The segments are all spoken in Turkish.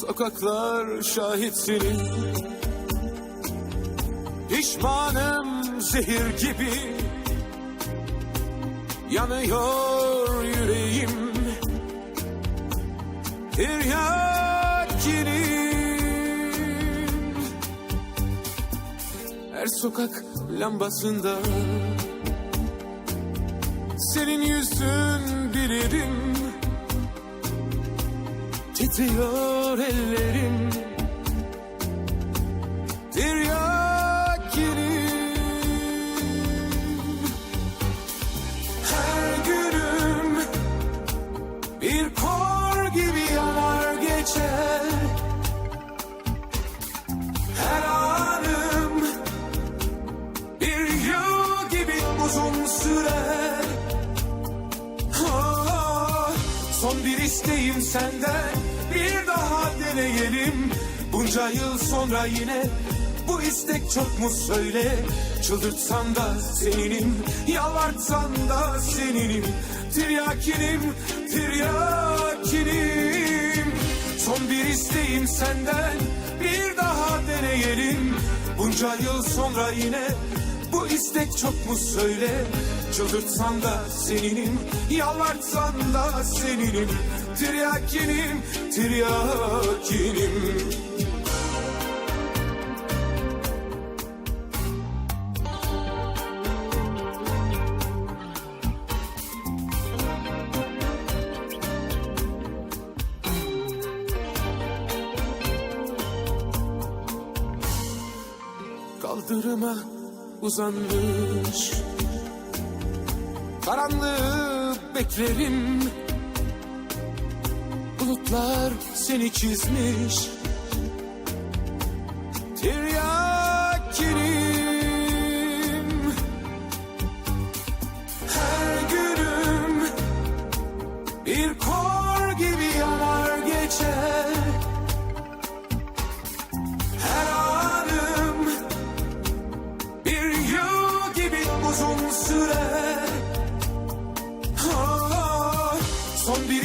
Sokaklar şahit senin. Pişmanım zehir gibi. Yanıyor yüreğim. Tiryakinim Her sokak lambasında Senin yüzün bilirim Titriyor ellerim sonra yine Bu istek çok mu söyle? Çıldırtsan da seninim Yalvartsan da seninim. Tiryakinim Tiryakinim. Son bir isteğim senden Bir daha deneyelim. Bunca yıl sonra yine bu istek çok mu söyle? Çıldırtsan da seninim Yalvartsan da seninim. Tiryakinim Tiryakinim uzanmış. Karanlığı beklerim. Bulutlar seni çizmiş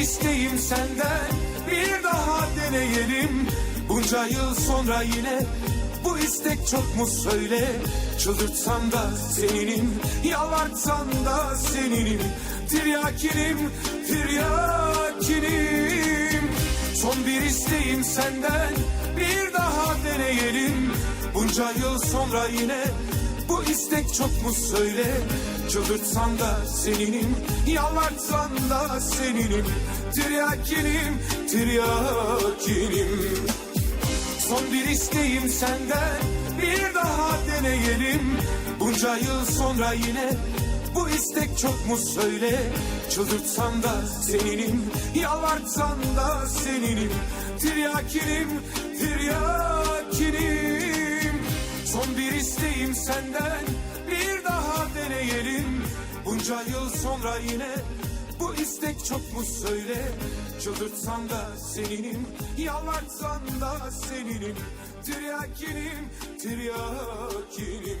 isteğim senden Bir daha deneyelim. Bunca yıl sonra yine Bu istek çok mu söyle? Çıldırtsan da seninim Yalvartsan da seninim. Tiryakinim Tiryakinim. Son bir isteğim senden Bir daha deneyelim. Bunca yıl sonra yine bu istek çok mu söyle Çıldırtsan da seninim Yalvartsan da seninim. Tiryakinim Tiryakinim. Son bir isteğim senden Bir daha deneyelim. Bunca yıl sonra yine bu istek çok mu söyle? Çıldırtsan da seninim Yalvartsan da seninim. Tiryakinim Tiryakinim. Son bir isteğim senden Bir daha deneyelim Bunca yıl sonra yine Bu istek çok mu söyle? Çıldırtsan da seninim Yalvartsan da seninim. Tiryakinim Tiryakinim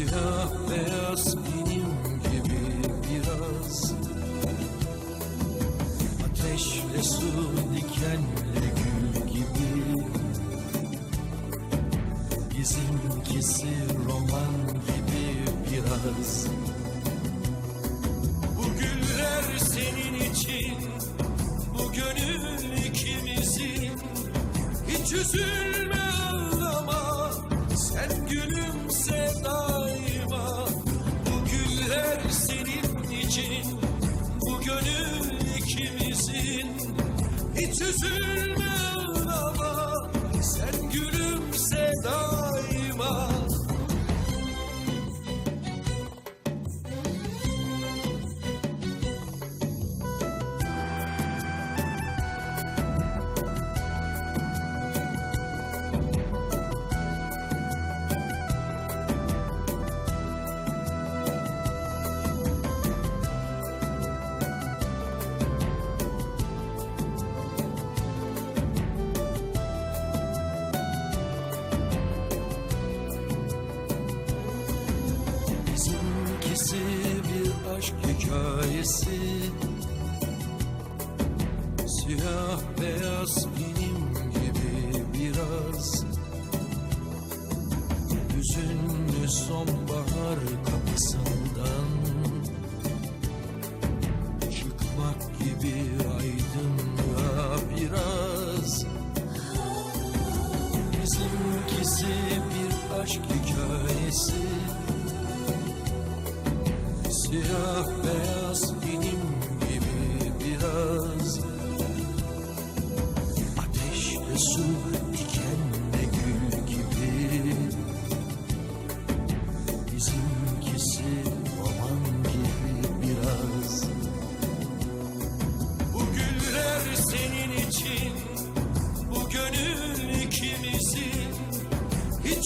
Siyah beyaz Bizimkisi bir aşk hikayesi. Siyah beyaz benim gibi biraz. Hüzünlü sonbahar kapısından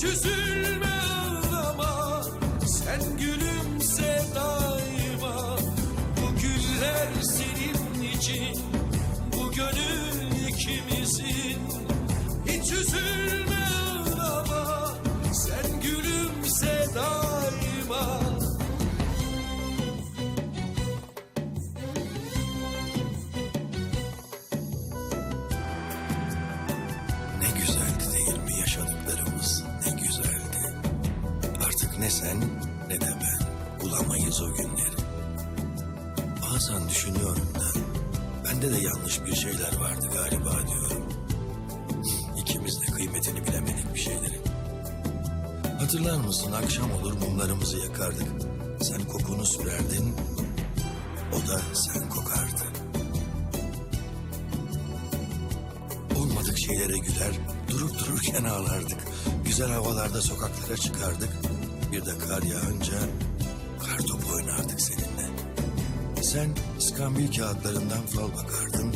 Hiç Mısın akşam olur mumlarımızı yakardık. Sen kokunu sürerdin, o da sen kokardı. Olmadık şeylere güler, durup dururken ağlardık. Güzel havalarda sokaklara çıkardık. Bir de kar yağınca kar topu oynardık seninle. Sen iskambil kağıtlarından fal bakardın.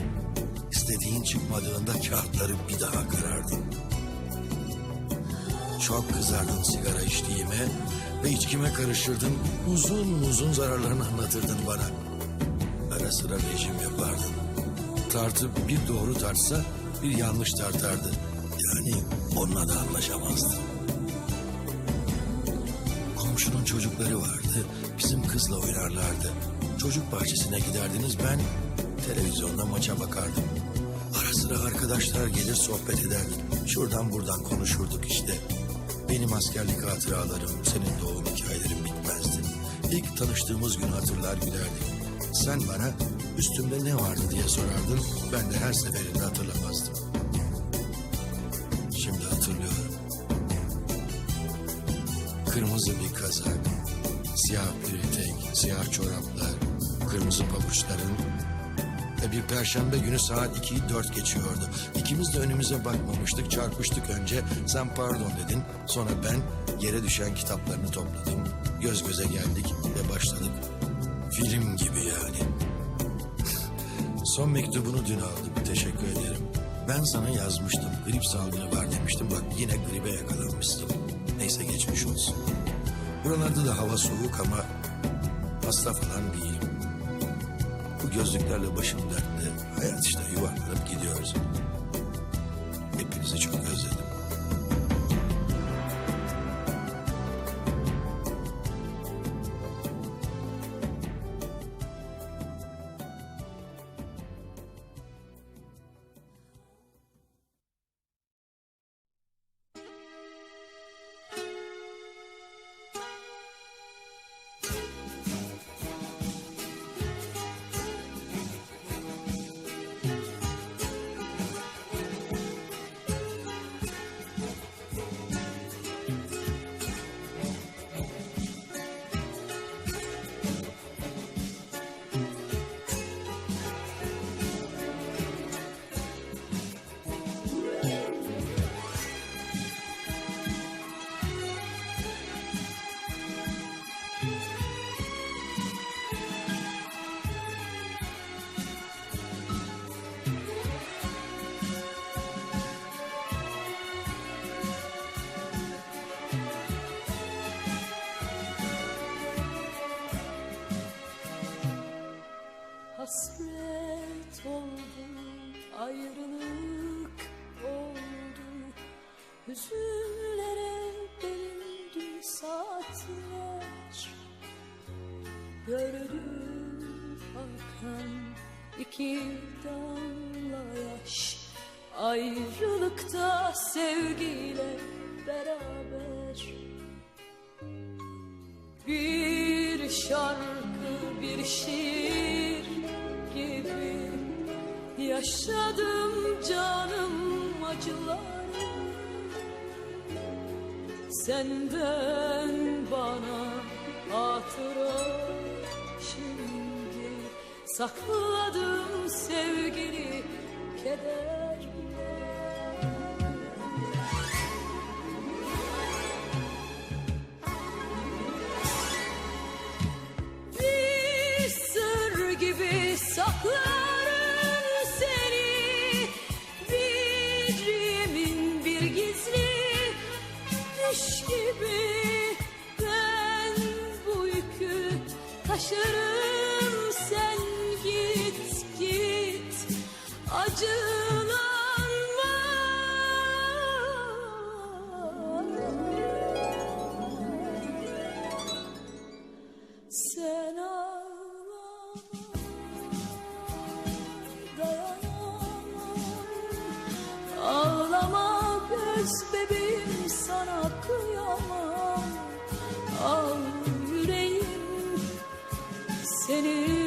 İstediğin çıkmadığında kağıtları bir daha karardın. Çok kızardın sigara içtiğime ve içkime karıştırdın. Uzun uzun zararlarını anlatırdın bana. Ara sıra rejim yapardın. Tartı bir doğru tartsa bir yanlış tartardı. Yani onunla da anlaşamazdın. Komşunun çocukları vardı. Bizim kızla oynarlardı. Çocuk bahçesine giderdiniz ben televizyonda maça bakardım. Ara sıra arkadaşlar gelir sohbet ederdik. Şuradan buradan konuşurduk işte. Benim askerlik hatıralarım, senin doğum hikayelerin bitmezdi. İlk tanıştığımız günü hatırlar gülerdik. Sen bana üstümde ne vardı diye sorardın. Ben de her seferinde hatırlamazdım. Şimdi hatırlıyorum. Kırmızı bir kazak, siyah bir etek, siyah çoraplar, kırmızı pabuçların ve bir perşembe günü saat 2'yi 4 geçiyordu. İkimiz de önümüze bakmamıştık, çarpıştık önce. Sen pardon dedin, sonra ben yere düşen kitaplarını topladım. Göz göze geldik ve başladık. Film gibi yani. Son mektubunu dün aldım. Teşekkür ederim. Ben sana yazmıştım. Grip salgını var demiştim. Bak yine gribe yakalanmışsın. Neyse geçmiş olsun. Buralarda da hava soğuk ama hasta falan değilim. Gözlüklerle başım dertte. Hayat işte yuvarlanıp gidiyoruz. Hepinizi çok özledim. Gördüm akan iki damla yaş Ayrılıkta sevgiyle beraber. Bir şarkı bir şiir gibi Yaşadım canım acıları Senden bana hatıra şimdi Sakladım sevgili kederle taşırım sen git git Acılanma. Sen ağlama seni.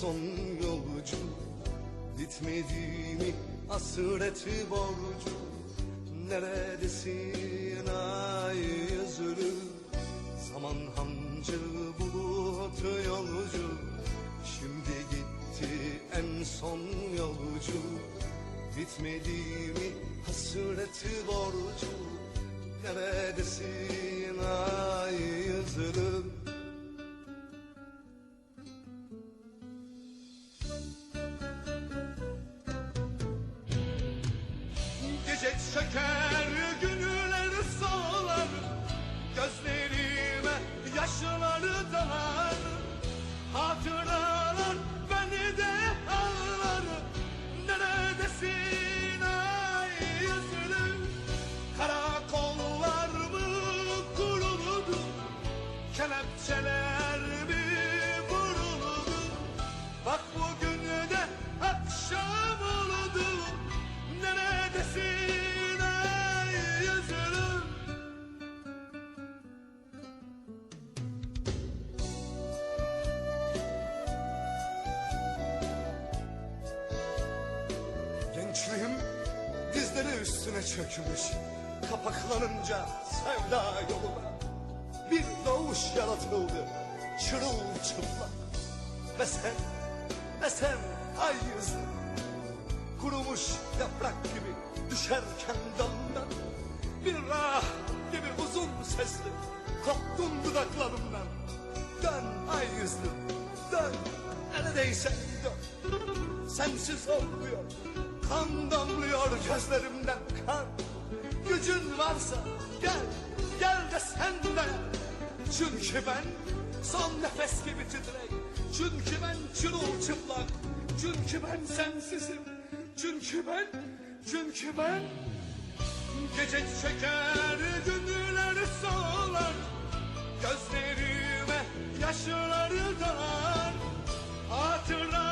Son yolcu Bitmedi mi hasreti borcu. Neredesin ay yüzlü Zaman hancı bulut yolcu. Şimdi gitti en son yolcu. Bitmedi mi hasreti borcu. Neredesin ay yüzlü çökmüş Kapaklanınca sevda yoluna. Bir doğuş yaratıldı çırılçıplak. Ve sen, ve sen ay yüzlü Kurumuş yaprak gibi düşerken dalından Bir rah gibi uzun sesli koptun dudaklarımdan. Dön ay yüzlü dön neredeyse dön. Sensiz olmuyor kan damlıyor gözlerimden kan Gücün varsa gel gel de sen de. Çünkü ben son nefes gibi titrek. Çünkü ben çırılçıplak. Çünkü ben sensizim. Çünkü ben Çünkü ben Gece çeker günler solar. Gözlerime yaşları dalar Hatıralar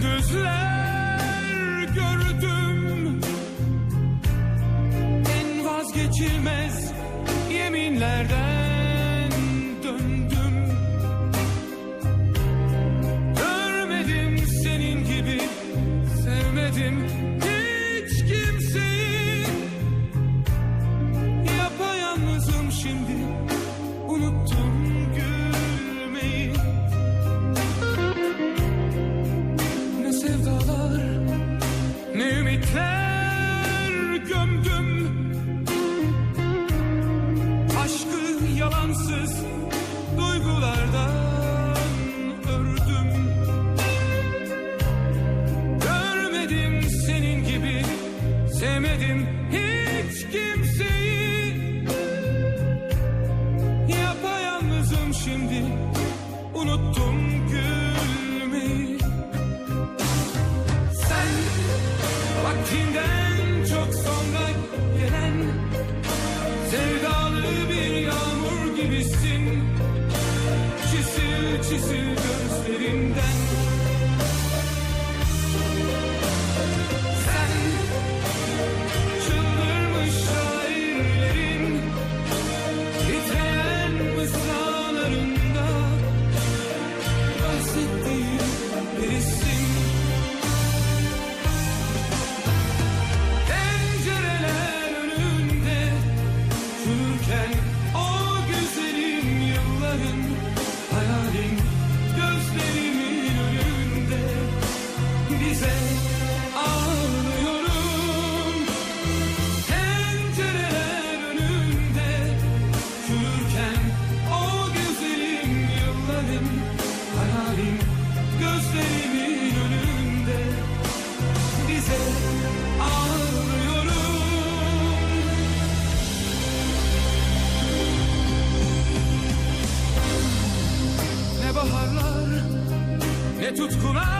gündüzler she. tutkuna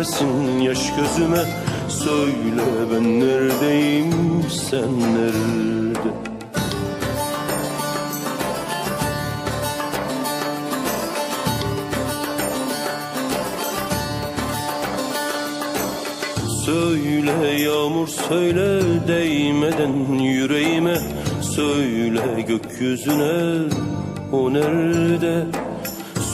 düşmesin yaş gözüme. Söyle ben neredeyim sen nerede? Söyle yağmur söyle değmeden yüreğime. Söyle gökyüzüne o nerede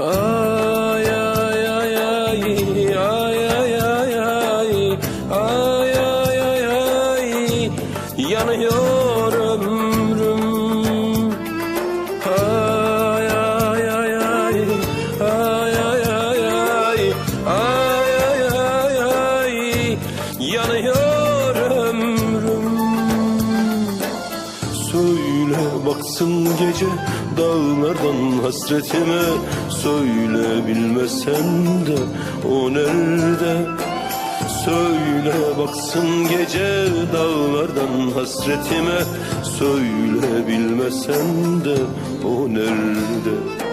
Ay ay ay ay ay ay ay ay ay ay ay ay yanıyor ömrüm Ay ay ay ay ay ay ay ay ay ay ay ay yanıyor Söyle baksın gece dağlardan hasretime Söyle bilmesen de o nerede? Söyle baksın gece dağlardan hasretime Söyle bilmesen de o nerede